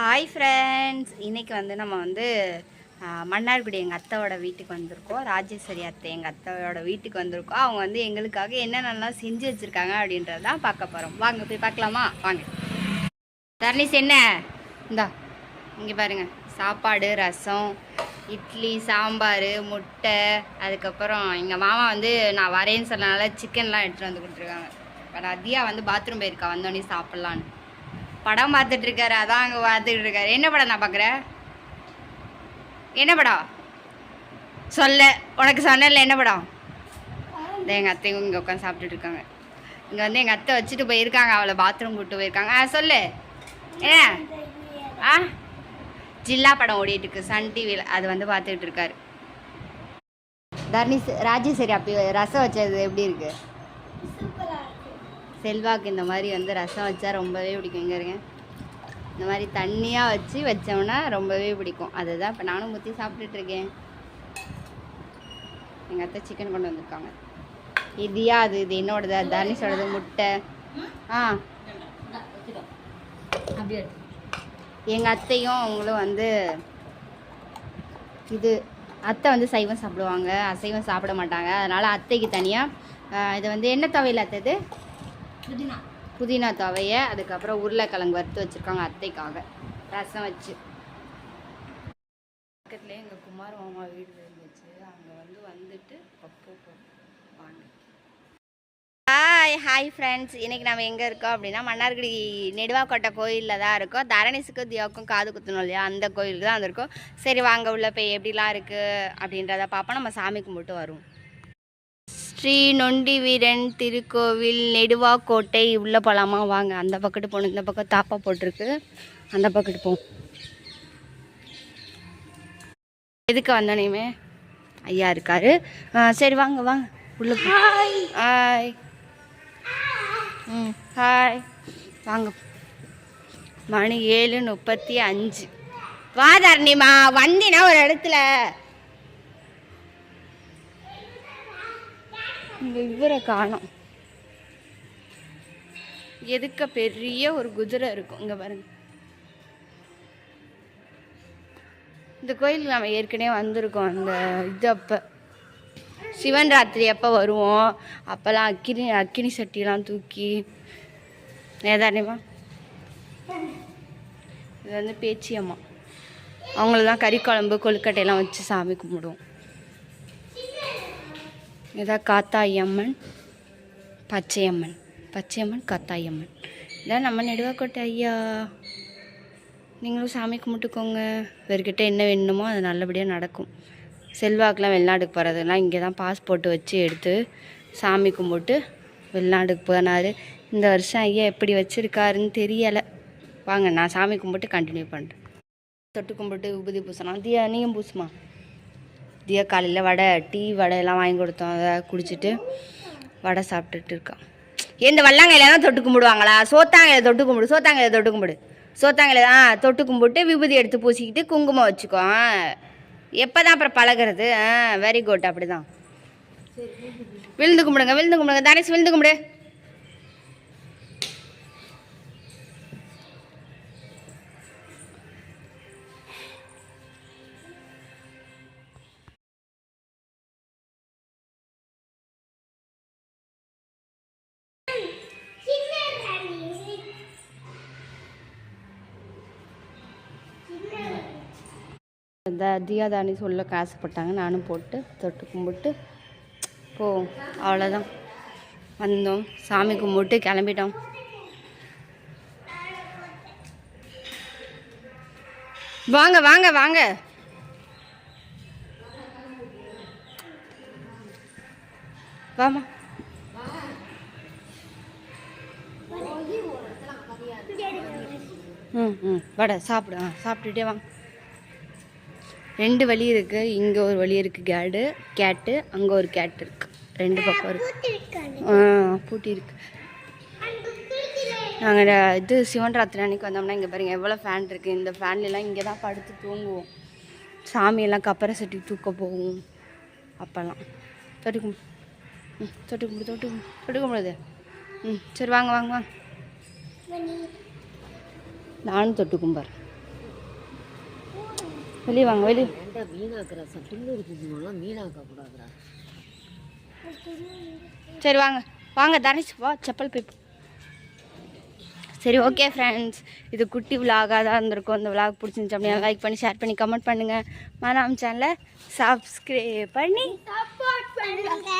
Hi friends இன்றைக்கி வந்து நம்ம வந்து மன்னார்குடி எங்கள் அத்தாவோட வீட்டுக்கு வந்திருக்கோம். ராஜேஸ்வரி அத்தை எங்கள் அத்தாவோட வீட்டுக்கு வந்திருக்கோம். அவங்க வந்து எங்களுக்காக என்னென்னலாம் செஞ்சு வச்சுருக்காங்க அப்படின்றது தான் பார்க்க போகிறோம் வாங்க போய் பார்க்கலாமா? வாங்க. தர்ணிஸ் என்ன? இந்தா இங்கே பாருங்கள் சாப்பாடு ரசம் இட்லி சாம்பார் முட்டை அதுக்கப்புறம் எங்கள் மாமா வந்து நான் வரேன்னு சொன்னனால சிக்கன்லாம் எடுத்துகிட்டு வந்து கொடுத்துருக்காங்க. இப்போ அதியா வந்து பாத்ரூம் போயிருக்கா. வந்தோடனே சாப்பிட்லான்னு. படம் பார்த்துட்டு இருக்காரு அதான் அங்கே பார்த்துட்டு இருக்காரு என்ன படம் நான் பார்க்குறேன்? என்ன படம்? சொல்ல. உனக்கு சொன்னல என்ன படம்? இந்த எங்கள் அத்தையும் இங்கே உட்காந்து சாப்பிட்டுட்டு இருக்காங்க இங்கே வந்து எங்கள் அத்தை வச்சுட்டு போயிருக்காங்க. அவளை பாத்ரூம் கூப்பிட்டு போயிருக்காங்க. ஆ சொல்லு. என்ன? ஆ? ஜில்லா படம் ஓடிட்டு இருக்கு. சன் டிவியில் அது வந்து பார்த்துக்கிட்டு இருக்காரு தர்ணி ராஜேஸ்வரி அப்படி ரசம் வச்சது எப்படி இருக்குது செல்வாக்கு இந்த மாதிரி வந்து ரசம் வச்சா ரொம்பவே பிடிக்கும். இங்கே இருங்க இந்த மாதிரி தண்ணியாக வச்சு வச்சோம்னா ரொம்பவே பிடிக்கும். அதுதான் இப்போ நானும் ஊற்றி சாப்பிட்டுட்டு இருக்கேன். எங்கள் அத்தை சிக்கன் கொண்டு வந்திருக்காங்க. இதியா அது? இது என்னோடது? அது தர்னிஸோடது முட்டை. ஆ. எங்கள் அத்தையும் அவங்களும் வந்து இது அத்தை வந்து சைவம் சாப்பிடுவாங்க. அசைவம் சாப்பிட மாட்டாங்க. அதனால் அத்தைக்கு தனியாக இது வந்து என்ன துவையில் அத்தை இது? புதினா. துவைய அதுக்கப்புறம் உருளைக்கிழங்கு வறுத்து வச்சுருக்காங்க அத்தைக்காக. ரசம் வச்சு. பக்கத்துலேயே எங்கள் குமார் மாமா வீடு இருந்துச்சு. அங்கே வந்து வந்துட்டு அப்போ வாங்க. ஹாய் ஹாய் ஃப்ரெண்ட்ஸ் இன்றைக்கி நம்ம எங்கே இருக்கோம் அப்படின்னா மன்னார்குடி நெடுவாக்கோட்டை கோயிலில் தான் இருக்கோம். தரணிசுக்கும் தியாவுக்கும் காது குத்தணும் இல்லையா? அந்த கோயிலுக்கு தான் வந்திருக்கோம். சரி வாங்க உள்ள போய் எப்படிலாம் இருக்குது அப்படின்றத பார்ப்போம். நம்ம சாமி கும்பிட்டு வருவோம். ஸ்ரீ நொண்டி வீரன் திருக்கோவில் நெடுவாக்கோட்டை உள்ளே போகலாமா வாங்க அந்த பக்கத்து போகணும் இந்த பக்கம் தாப்பா போட்டிருக்கு. அந்த பக்கத்து போவோம் எதுக்கு வந்தோனையுமே ஐயா இருக்காரு. ஆ, சரி வாங்க வாங்க. உள்ள ஹாய் ம் ஹாய் வாங்க. மணி ஏழு முப்பத்தி அஞ்சு. வா தரணிமா. வந்தினா ஒரு இடத்துல. இங்க இவரை காணும். எதுக்க பெரிய ஒரு குதிரை இருக்கும் இங்கே பாருங்க. இந்த கோயிலுக்கு நம்ம ஏற்கனவே வந்திருக்கோம் அந்த இது அப்போ. சிவன் ராத்திரி அப்போ வருவோம். அப்போல்லாம் அக்கினி அக்கினி சட்டிலாம் தூக்கி நேதானியமா இது வந்து பேச்சியம்மா. அவங்கள தான் கறி குழம்பு கொழுக்கட்டையெல்லாம் வச்சு சாமி கும்பிடுவோம். இதான் காத்தாயம்மன் பச்சையம்மன் பச்சையம்மன் காத்தாயம்மன். இதான் நம்ம நெடுவாக்கோட்டை ஐயா நீங்களும் சாமி கும்பிட்டுக்கோங்க. இவர்கிட்ட என்ன வேணுமோ அது நல்லபடியாக நடக்கும். செல்வாக்கெலாம் வெளிநாட்டுக்கு போகிறதுலாம் இங்கே தான் பாஸ்போர்ட் வச்சு எடுத்து சாமி கும்பிட்டு வெளிநாட்டுக்கு போனார். இந்த வருஷம் ஐயா எப்படி வச்சுருக்காருன்னு தெரியலை. வாங்க நான் சாமி கும்பிட்டு கண்டினியூ பண்ணுறேன் தொட்டு கும்பிட்டு உபதி பூசணும். தியா நீயும் பூசுமா? தியா காலையில் வடை டீ வடை எல்லாம் வாங்கி கொடுத்தோம். அதை குடிச்சிட்டு வடை சாப்பிட்டுட்டு இருக்கான் எந்த வல்லாங்கையில தான் தொட்டு கும்பிடுவாங்களா? சோத்தாங்கையில தொட்டு கும்பிடு சோத்தாங்கையில தொட்டு கும்பிடு. சோத்தாங்கையில ஆ தொட்டு கும்பிட்டு விபூதி எடுத்து பூசிக்கிட்டு குங்குமம் வச்சுக்கோ. எப்போ தான் அப்புறம் பழகிறது? ஆ வெரி குட் அப்படி தான் விழுந்து கும்பிடுங்க விழுந்து கும்பிடுங்க. தனேஷ் விழுந்து கும்பிடு. இந்த தியாதானி சொல்ல காசுப்பட்டாங்க நானும் போட்டு தொட்டு கும்பிட்டு போ அவ்வளோதான் வந்தோம். சாமி கும்பிட்டு கிளம்பிட்டோம். வாங்க வாங்க வாங்க. வாமா ம் ம். வடை சாப்பிடு. ஆ சாப்பிட்டுட்டே வாங்க ரெண்டு வழி இருக்குது இங்கே ஒரு வழி இருக்குது கேடு. கேட்டு அங்கே ஒரு கேட் இருக்குது ரெண்டு பக்கம் இருக்கு. ஆ பூட்டி இருக்கு. நாங்கள் இது சிவன் ராத்திரி அன்னைக்கு வந்தோம்னா இங்கே பாருங்கள் எவ்வளோ ஃபேன் இருக்குது இந்த ஃபேன்லாம் இங்கே தான் படுத்து தூங்குவோம். சாமியெல்லாம் கப்பரை சட்டி தூக்க போவோம் அப்போல்லாம். தொட்டு கும்பிடு. ம் தொட்டு கும்பிடு தொட்டு தொட்டு ம் சரி வாங்க வாங்க வாங்க. நானும் தொட்டு பாரு வெளியே வாங்க வெளியே மீனாக்குற? பின்னூர் குங்குமம்லாம் மீனாக்க கூடாதுடா. சரி வாங்க. வாங்க தனுஷ் வா செப்பல் போய் போ. சரி ஓகே ஃப்ரெண்ட்ஸ் இது குட்டி விலாகாக தான் இருந்திருக்கும். இந்த விலாக் பிடிச்சிருந்துச்சு அப்படின்னா லைக் பண்ணி ஷேர் பண்ணி கமெண்ட் பண்ணுங்கள் மனம் சேனலை சப்ஸ்கிரைப் பண்ணி சப்போர்ட் பண்ணுங்க.